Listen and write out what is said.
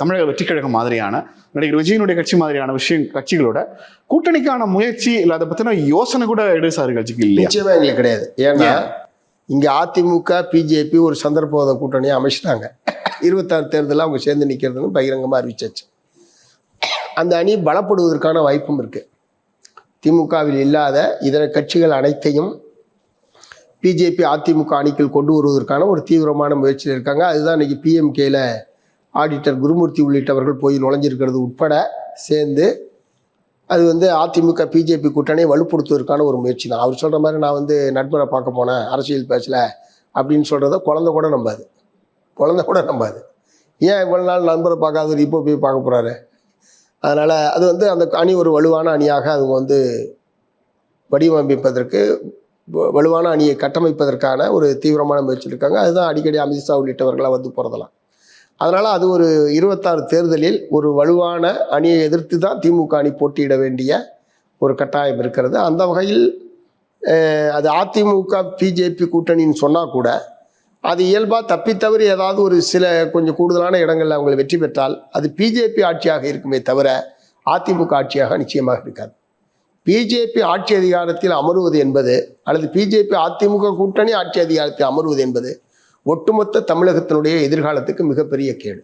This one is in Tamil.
தமிழக வெற்றிக் கழகம் மாதிரியான நடிகர் விஜயனுடைய கட்சி மாதிரியான விஷயம் கட்சிகளோட கூட்டணிக்கான முயற்சி இல்லை அதை பத்தின யோசனை கூட இடதுசாரி கட்சிக்கு நிச்சயமா எங்களுக்கு கிடையாது. ஏன்னா இங்க அதிமுக பிஜேபி ஒரு சந்தர்ப்பவாத கூட்டணியை அமைச்சிட்டாங்க. இருபத்தாறு தேர்தலில் அவங்க சேர்ந்து நிற்கிறதுன்னு பகிரங்கமாக அறிவிச்சாச்சு. அந்த அணி பலப்படுவதற்கான வாய்ப்பும் இருக்கு. திமுகவில் இல்லாத இதர கட்சிகள் அனைத்தையும் பிஜேபி அதிமுக அணிக்குள் கொண்டு வருவதற்கான ஒரு தீவிரமான முயற்சியில் இருக்காங்க. அதுதான் இன்னைக்கு பிஎம்கேல ஆடிட்டர் குருமூர்த்தி உள்ளிட்டவர்கள் போய் நுழைஞ்சிருக்கிறது உட்பட சேர்ந்து அது வந்து அதிமுக பிஜேபி கூட்டணியை வலுப்படுத்துவதற்கான ஒரு முயற்சி தான். அவர் சொல்கிற மாதிரி நான் வந்து நண்பரை பார்க்க போனேன் அரசியல் பேசல அப்படின்னு சொல்கிறத குழந்தை கூட நம்பாது. குழந்தை கூட நம்பாது. ஏன் இவ்வளோ நாள் நண்பரை பார்க்காதவர் இப்போ போய் பார்க்க போகிறாரு அதனால் அது வந்து அந்த அணி ஒரு வலுவான அணியாக அவங்க வந்து வடிவமைப்பதற்கு வலுவான அணியை கட்டமைப்பதற்கான ஒரு தீவிரமான முயற்சி இருக்காங்க. அதுதான் அடிக்கடி அமித்ஷா உள்ளிட்டவர்களாக வந்து போகிறதெல்லாம் அதனால் அது ஒரு இருபத்தாறு தேர்தலில் ஒரு வலுவான அணியை எதிர்த்து தான் திமுக அணி போட்டியிட வேண்டிய ஒரு கட்டாயம் இருக்கிறது. அந்த வகையில் அது அதிமுக பிஜேபி கூட்டணின்னு சொன்னால் கூட அது இயல்பாக தப்பித்தவறி ஏதாவது ஒரு சில கொஞ்சம் கூடுதலான இடங்களில் அவங்க வெற்றி பெற்றால் அது பிஜேபி ஆட்சியாக இருக்குமே தவிர அதிமுக ஆட்சியாக நிச்சயமாக இருக்காது. பிஜேபி ஆட்சி அதிகாரத்தில் அமருவது என்பது அல்லது பிஜேபி அதிமுக கூட்டணி ஆட்சி அதிகாரத்தில் அமருவது என்பது ஒட்டுமொத்த தமிழகத்தினுடைய எதிர்காலத்துக்கு மிகப்பெரிய கேடு.